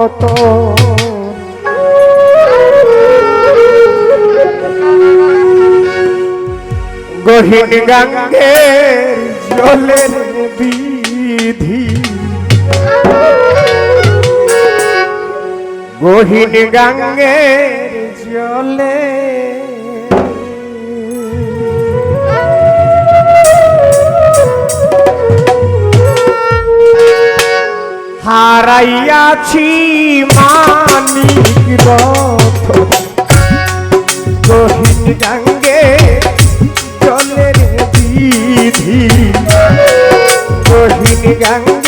রত গহীন গঙ্গে জলের বিধি। গহীন গঙ্গে জলে হারাইয়াছি মানিক রথ। গহীন গঙ্গে চলে বিধি। গহীন গঙ্গে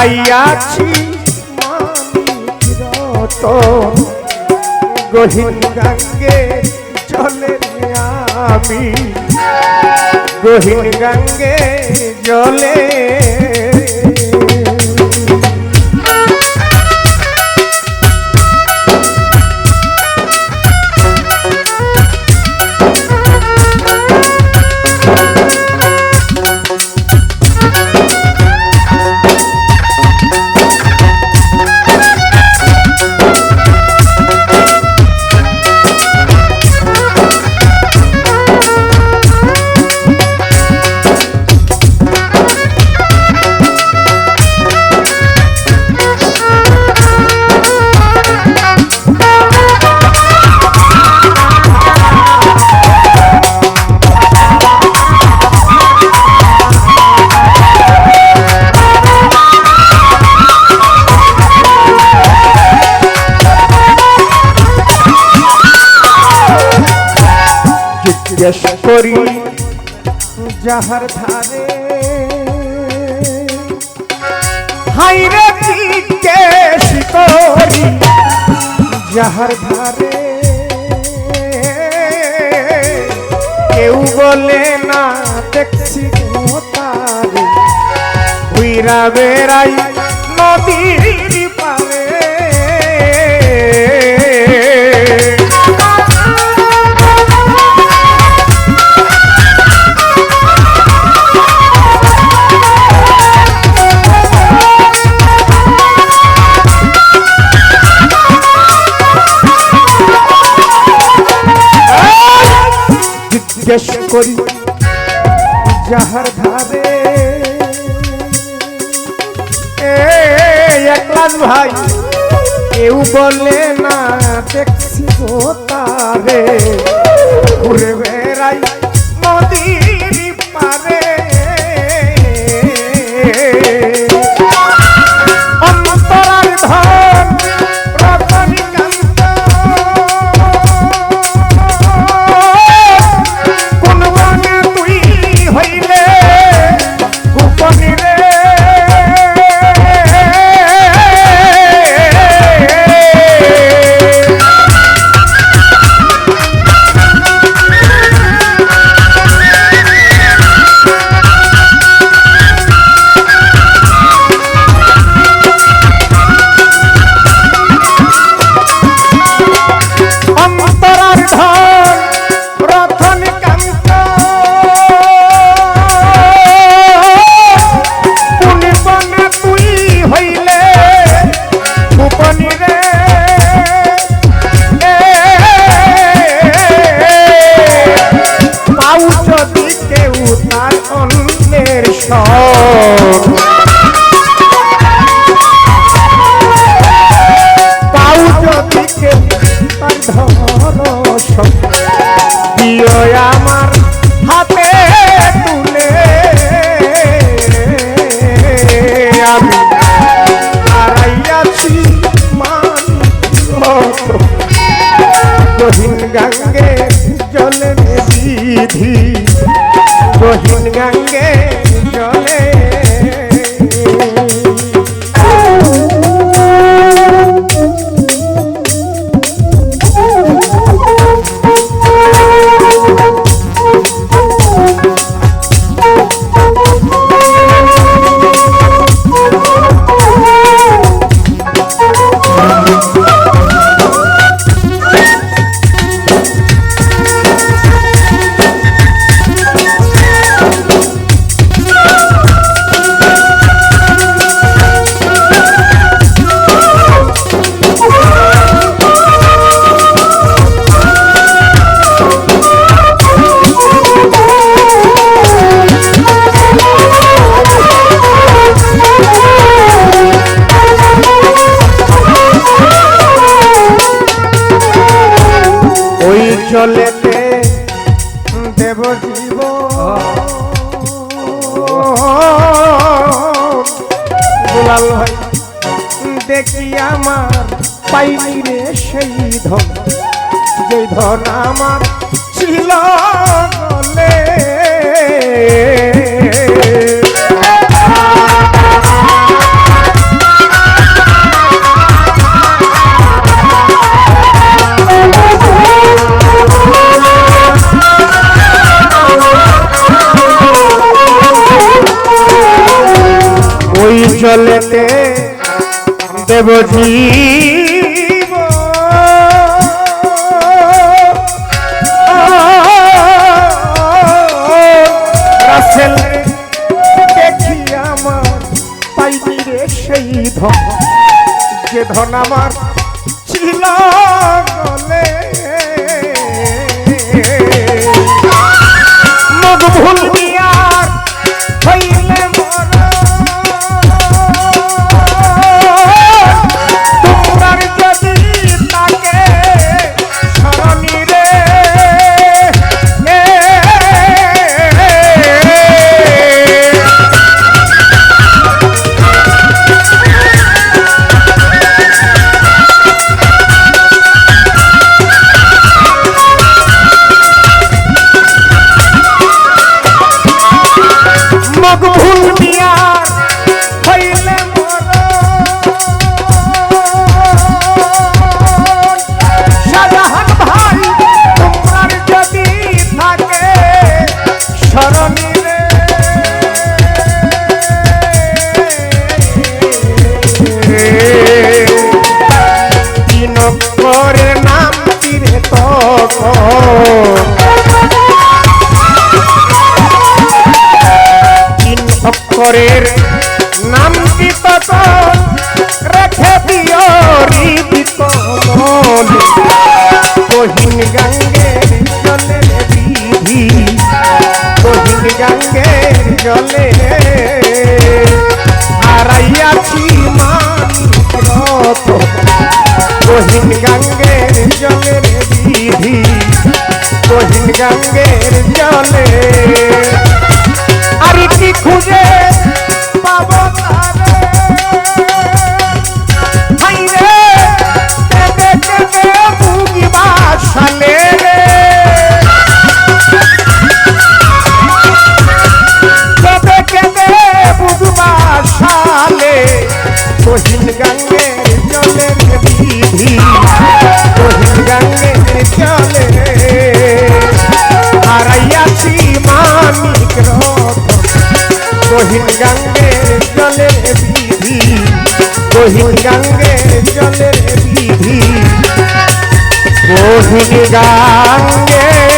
হারাইয়াছি রতন গহীন গঙ্গে জলে আমি। গহীন গঙ্গে জলে জিজ্ঞেস করি যাহার ধারে হাইরে জিজ্ঞেস করি যাহার ধারে কেউ বলে না দেখছি তারে বেড়াই নদীর করি। যাহার ধারে একলাস ভাই কেউ বলে না দেখছি তারে। ঘুরে বেড়াই দুলাল হয় দেখি আমার পাইনি রে সেই ধন। যে ধন আমার ছিল சொல் se গঙ্গের জলে হারাইয়াছি মানিক রত। কহিন গঙ্গের জলের বিধি কহিন গঙ্গের জলে কহিন গঙ্গের জলের বিধি কহিন গঙ্গের জলে হারাইয়াছি মানিক রথ কহিন গঙ্গের জলের বিধি কহিন গঙ্গের জলের বিধি কহিন গঙ্গের